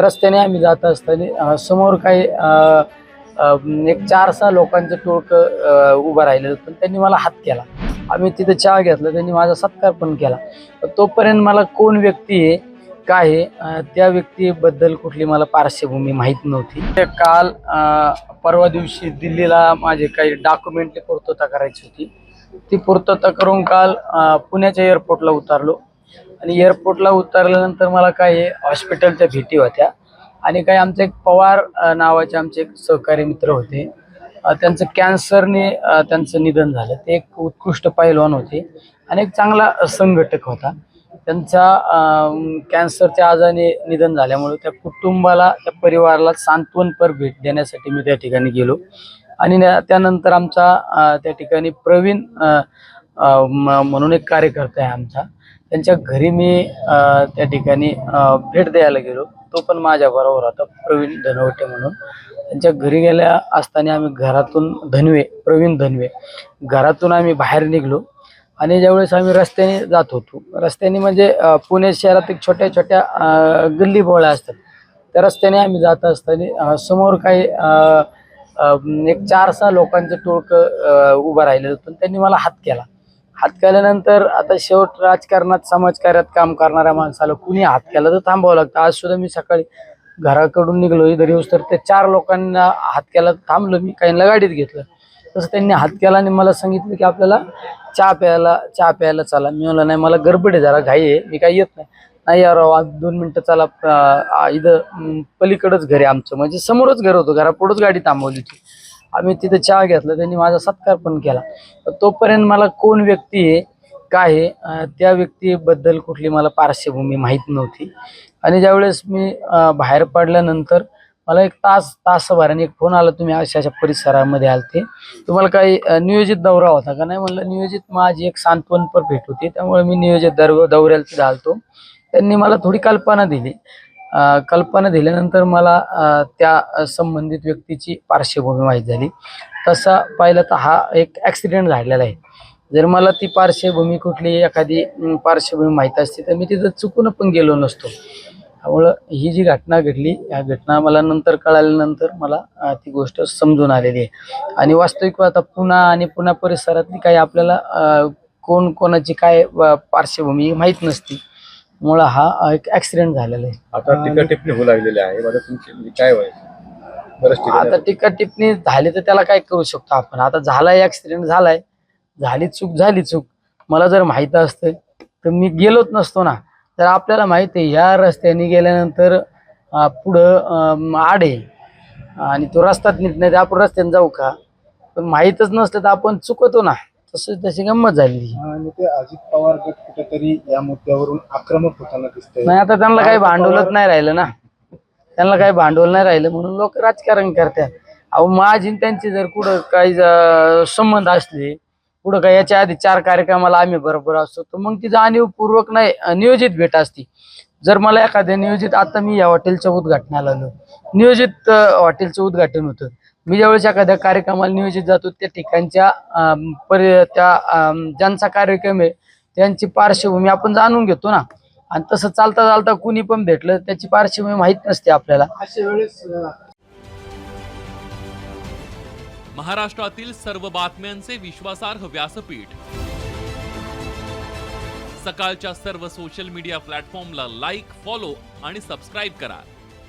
त्या रस्त्याने आम्ही जात असताना समोर काही एक चार सहा लोकांचं टोळकं उभं राहिलं होतं. त्यांनी मला हात केला. आम्ही तिथं चहा घेतला त्यांनी माझा सत्कार पण केला. तोपर्यंत मला कोण व्यक्ती आहे काय आहे त्या व्यक्तीबद्दल कुठली मला पार्श्वभूमी माहीत नव्हती. काल परवा दिवशी दिल्लीला माझे काही डॉक्युमेंटची पूर्तता करायची होती. ती पूर्तता करून काल पुण्याच्या एअरपोर्टला उतरलो. आणि एअरपोर्टला उतरल्यानंतर मला काही हॉस्पिटलच्या भीती होत्या. आणि काही आमचे एक पवार नावाचे आमचे एक सहकारी मित्र होते. त्यांचं कॅन्सरने त्यांचं निधन झालं. ते एक उत्कृष्ट पैलवान होते आणि एक चांगला संघटक होता. त्यांचा कॅन्सरच्या आजाराने निधन झाल्यामुळे त्या कुटुंबाला त्या परिवाराला सांत्वनपर भेट देण्यासाठी मी त्या ठिकाणी गेलो. आणि त्यानंतर आमचा त्या ठिकाणी प्रवीण म- म्हणून एक कार्यकर्ता आहे आमचा. त्यांच्या घरी मी त्या ठिकाणी भेट द्यायला गेलो. तो पण माझ्या बरोबर होता प्रवीण धनवटे म्हणून. त्यांच्या घरी गेल्या असताना आम्ही घरातून धनवे प्रवीण धनवे घरातून आम्ही बाहेर निघलो. आणि ज्यावेळेस आम्ही रस्त्याने जात होतो रस्त्याने म्हणजे पुणे शहरात एक छोट्या छोट्या गल्ली बोळ्या असतात. त्या रस्त्याने आम्ही जात असताना समोर काही एक चार सहा लोकांचं टोळकं उभं राहिलं होतं. त्यांनी मला हात केला. हातक्याल्यानंतर आता शेवट राजकारणात समाजकार्यात काम करणाऱ्या माणसाला कुणी हातक्याला तर थांबावं लागतं. आज सुद्धा मी सकाळी घराकडून निघलो इथं येऊस तर ते चार लोकांना हातक्याला थांबलो मी काहींना गाडीत घेतलं. तसं त्यांनी हातक्याला आणि मला सांगितलं की आपल्याला चहा प्यायला चहा प्यायला चला. मी म्हणलं नाही मला गडबड आहे जरा घाई आहे मी काही येत नाही. नाही यार आज दोन मिनटं चला इथं पलीकडंच घर आहे आमचं. म्हणजे समोरच घर होतं घरापुढंच गाडी थांबवली होती. आम्ही तिथं चहा घेतला त्यांनी माझा सत्कार पण केला. तोपर्यंत मला कोण व्यक्ती आहे काय आहे त्या व्यक्तीबद्दल कुठली मला पार्श्वभूमी माहीत नव्हती. आणि ज्यावेळेस मी बाहेर पडल्यानंतर मला एक तास तासभराने एक फोन आला तुम्ही अशा अशा परिसरामध्ये आलते. तुम्हाला काही नियोजित दौरा होता का? नाही म्हणलं नियोजित माझी एक सांत्वनपर भेट होती. त्यामुळे मी नियोजित दर दौऱ्याला तिथं आलतो त्यांनी मला थोडी कल्पना दिली. कल्पना दिल्यानंतर मला त्या संबंधित व्यक्तीची पार्श्वभूमी माहीत झाली. तसा पाहिलं तर हा एक ॲक्सिडेंट झालेला आहे. जर मला ती पार्श्वभूमी कुठली एखादी पार्श्वभूमी माहीत असती तर मी तिथं चुकून पण गेलो नसतो. त्यामुळं ही जी घटना घडली या घटना मला नंतर कळाल्यानंतर मला ती गोष्ट समजून आलेली आहे. आणि वास्तविक आता पुन्हा आणि पुन्हा परिसरातली काही आपल्याला अं, कोण कोणाची काय पार्श्वभूमी माहीत नसती. मुळं हा एक ॲक्सिडेंट झालेला आहे. आता टीका टिप्पणी होऊ लागलेली आहे. माझ्या तुमची म्हणजे काय व्हायचं बरंच आता टीका टिप्पणी झाली तर त्याला काय करू शकतो आपण? आता झालाय ऍक्सिडेंट झालाय. झाली चूक झाली चूक. मला जर माहीत असतं तर मी गेलोच नसतो ना. तर आपल्याला माहीत आहे ह्या रस्त्याने गेल्यानंतर अं, पुढं अं, आड आहे. आणि तो रस्ताच नीट नाही तर आपण रस्त्याने जाऊ का? पण माहीतच नसलं तर आपण चुकतो ना. तसं तशी गंमत झाली आणि ते अजित पवार गट कुठेतरी या मुद्द्यावरून आक्रमक होताना दिसतंय. नाही आता त्यांना काही भांडवलच नाही राहिलं ना. त्यांना काही भांडवल नाही राहिलं म्हणून लोक राजकारण करतात. अहो माझी त्यांची जर कुठं काही ज- संबंध असले कुठं काही याच्या आधी चार कार्यक्रमाला आम्ही बरोबर असतो तर मग ती जाणीवपूर्वक नाही अं, नियोजित भेट असती. जर मला एखाद्या नियोजित आता मी या हॉटेलच्या उद्घाटनाला आलो. नियोजित अं, हॉटेलचं उद्घाटन होतं. मी ज्यावेळेस एखाद्या कार्यक्रमाला नियोजित जातो त्या ठिकाणच्या परि त्या ज्यांचा कार्यक्रम आहे त्यांची पार्श्वभूमी आपण जाणून घेतो ना. आणि तसं चालता चालता कुणी पण भेटलं त्याची पार्श्वभूमी माहीत नसते आपल्याला. अशा वेळेस महाराष्ट्रातील सर्व बातम्यांचे विश्वासार्ह व्यासपीठ. सकाळच्या सर्व सोशल मीडिया प्लॅटफॉर्मला लाईक फॉलो आणि सबस्क्राईब करा.